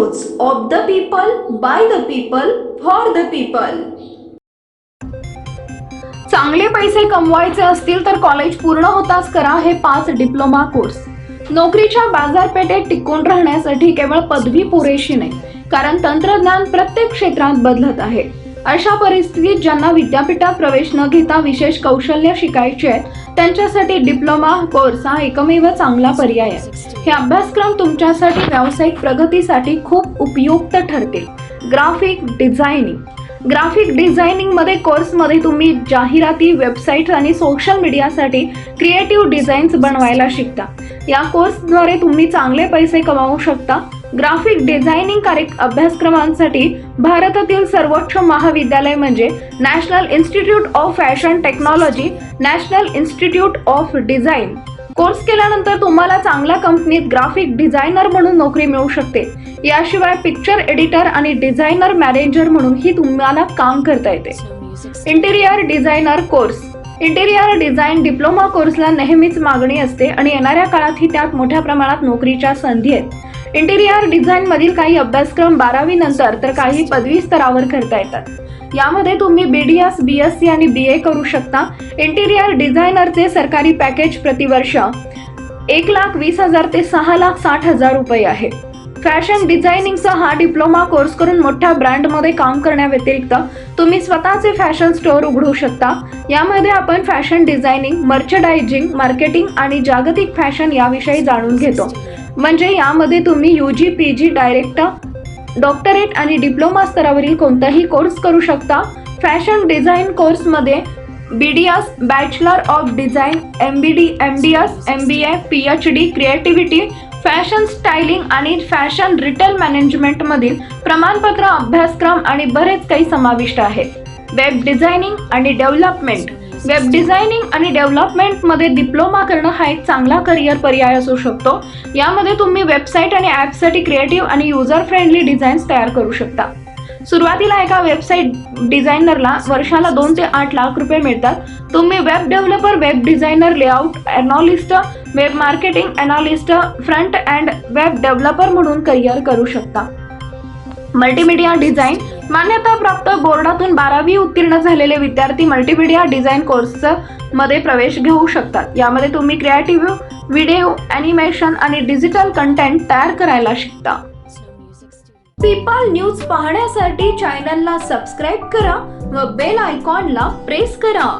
Use of the people by the people for the people चांगले पैसे कमवायचे असतील तर कॉलेज पूर्ण होताच करा हे पाच डिप्लोमा कोर्स नोकरीच्या बाजारपेठेत टिकून राहण्यासाठी केवळ पदवी पुरेशी नाही कारण तंत्रज्ञान प्रत्येक क्षेत्रात बदलत आहे. अशा परिस्थितीत ज्यांना विद्यापीठात प्रवेश न घेता विशेष कौशल्य शिकायचे आहेत त्यांच्यासाठी डिप्लोमा कोर्स हा एकमेव चांगला पर्याय आहे. हे अभ्यासक्रम तुमच्यासाठी व्यावसायिक प्रगतीसाठी खूप उपयुक्त ठरतील. Graphic designing. ग्राफिक डिझायनिंगमध्ये कोर्समध्ये तुम्ही जाहिराती वेबसाईट आणि सोशल मीडियासाठी क्रिएटिव्ह डिझाईन्स बनवायला शिकता. या कोर्सद्वारे तुम्ही चांगले पैसे कमावू शकता. ग्राफिक डिझायनिंग अभ्यासक्रमांसाठी भारतातील सर्वोच्च महाविद्यालय म्हणजे national institute of fashion technology national institute of design. Course केल्यानंतर तुम्हाला चांगल्या कंपनीत ग्राफिक डिझायनर म्हणून नोकरी मिळू शकते. याशिवाय पिक्चर एडिटर आणि डिझायनर मॅनेजर म्हणूनही तुम्हाला काम करता येते. Interior designer course. Interior design diploma कोर्सला नेहमीच मागणी असते आणि येणाऱ्या काळातही त्यात मोठ्या प्रमाणात नोकरीच्या संधी आहेत. इंटेरियर डिझाईन मधील काही अभ्यासक्रम बारावी नंतर तर काही पदवी स्तरावर करता येतात. यामध्ये तुम्ही B D S B S C आणि बी ए करू शकता. इंटेरियर डिझायनरचे सरकारी पॅकेज प्रतिवर्ष एक लाख वीस हजार ते सहा लाख साठ हजार रुपये आहे. फॅशन डिझायनिंगचा हा डिप्लोमा कोर्स करून मोठ्या ब्रँडमध्ये काम करण्याव्यतिरिक्त तुम्ही स्वतःचे फॅशन स्टोअर उघडू शकता. यामध्ये आपण फॅशन डिझायनिंग मर्चडायझिंग मार्केटिंग आणि जागतिक फॅशन याविषयी जाणून घेतो. म्हणजे यामध्ये तुम्ही U G P G direct doctorate आणि डिप्लोमा स्तरावरील कोणताही कोर्स करू शकता. फॅशन डिझाईन कोर्समध्ये B D S bachelor of design M B D M D S M B A P H D creativity fashion styling आणि fashion retail मॅनेजमेंटमधील प्रमाणपत्र अभ्यासक्रम आणि बरेच काही समाविष्ट आहे. वेब डिझायनिंग आणि डेव्हलपमेंट वेब डिझायनिंग आणि डेव्हलपमेंटमध्ये डिप्लोमा करणं हा एक चांगला करिअर पर्याय असू शकतो. यामध्ये तुम्ही वेबसाईट आणि ॲपसाठी क्रिएटिव्ह आणि युजर फ्रेंडली डिझाईन्स तयार करू शकता. सुरुवातीला एका वेबसाईट डिझायनरला वर्षाला दोन ते आठ लाख रुपये मिळतात. तुम्ही web developer web designer layout analyst web marketing analyst front end web developer म्हणून करिअर करू शकता. मल्टीमीडिया डिझाईन मान्यताप्राप्त बोर्डातून बारावी उत्तीर्ण झालेले विद्यार्थी मल्टीमीडिया डिझाईन कोर्समध्ये प्रवेश घेऊ शकतात. यामध्ये तुम्ही क्रिएटिव्ह व्हिडिओ अॅनिमेशन आणि डिजिटल कंटेंट तयार करायला शिकता. पीपल न्यूज पाहण्यासाठी चॅनलला सबस्क्राईब करा व बेल आयकॉनला प्रेस करा.